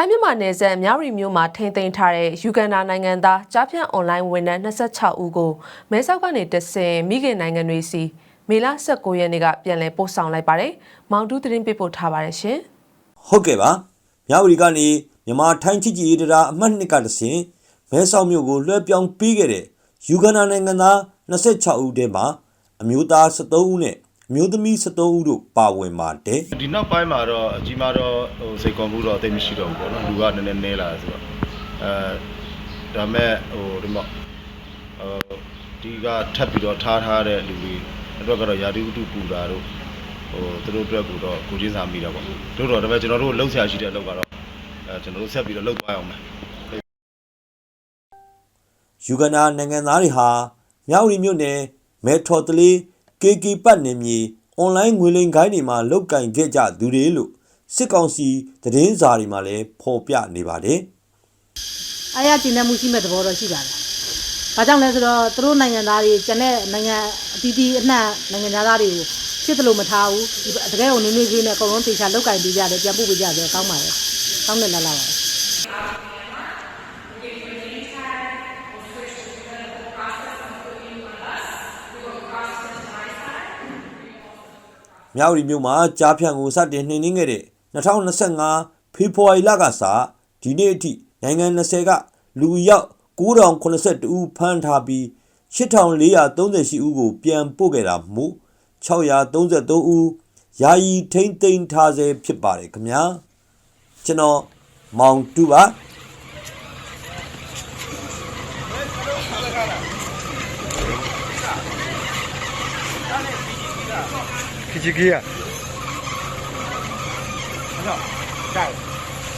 ထိုင်းမြန်မာနယ်စပ်မြဝတီမြို့မှာထိန်းသိမ်းထားတဲ့ယူဂန်ဒါနိုင်ငံသားကြားဖြတ်အွန်လိုင်းဝန်ထမ်း26ဦးကိုမဲဆောက်ကနေတဆင်မိခင်နိုင်ငံတွေစီမေလ19ရက်နေ့ကပြန်လည်ပို့ဆောင်လိုက်ပါတယ်။မောင်တူးသတင်းပေးပို့ထားပါတယ်ရှင်။ဟုတ်ကဲ့ပါမြဝတီကနေမြန်မာထိုင်းချစ်ကြည်ရေးတရားအမှတ်2ကတဆင်မဲဆောက်မြို့ကိုလွှဲပြောင်းပေးခဲ့တဲ့ယူဂန်ဒါနိုင်ငံသား26ဦးထဲမှာအမျိုးသား73ဦးနဲ့ အမျိုးသမီး73ဦးတို့ပါဝင်ပါတယ်ဒီနောက်ပိုင်းမှာတော့အကြီးမားတော့ဟိုစိတ်ကောင်းမှုတော့အသိမရှိတော့ဘူးပေါ့နော်လူကနည်းနည်းနဲလာဆိုတော့အဲဒါမဲ့ဟိုဒီမော့အဲဒီကထပ်ပြီးတော့ထားထားတဲ့လူတွေအတွက်ကတော့ယာတိဥတုပူတာတို့ဟိုသူတို့အတွက်ကိုတော့ကိုချင်းစာမိတာပေါ့တို့တော့ဒါပေမဲ့ကျွန်တော်တို့လှုပ်ရှားရှိတဲ့အလုပ်ကတော့အဲကျွန်တော်တို့ဆက်ပြီးတော့လှုပ်သွားအောင်မယ်ယူဂန်ဒါနိုင်ငံသားတွေဟာမြဝတီမြို့နယ်မဲထော်တလေး KK ပတ်နယ်မြေအွန်လိုင်းငွေလိမ်ခိုင်းတွေမှာလုတ်ကင်ခဲ့ကြသူတွေလို့စစ်ကောင်စီသတင်းစာတွေမှာလည်းဖော်ပြနေပါတယ်အားရကျဉ်းတဲ့မှုရှိမဲ့သဘောတော့ရှိပါတယ်။ဘာကြောင့်လဲဆိုတော့သူတို့နိုင်ငံသားတွေကျန်တဲ့နိုင်ငံအတီးတီးအနှံ့နိုင်ငံသားတွေကိုဖြစ်တယ်လို့မထားဘူး။ဒီတကယ်ကိုနည်းနည်းလေးနဲ့အကုန်လုံးတေချာလောက်ကင်ပေးကြတယ်ပြန်ပို့ပေးကြတယ်ကောင်းပါတယ်။ကောင်းတယ်လာလာပါ မြဝတီမြို့မှာကြားဖြန့်ကိုစတင်နှိမ်နင်းခဲ့တဲ့2025ဖေဖော်ဝါရီလကစဒီနေ့အထိနိုင်ငံ20ကလူအယောက်9082ဦးဖမ်းထားပြီး8438ဦးကိုပြန်ပို့ခဲ့တာမို့633ဦးယာယီထိမ့်သိမ်းထားဆဲဖြစ်ပါတယ်ခင်ဗျာကျွန်တော်မောင်တူပါ ခကြီးကြီးอ่ะ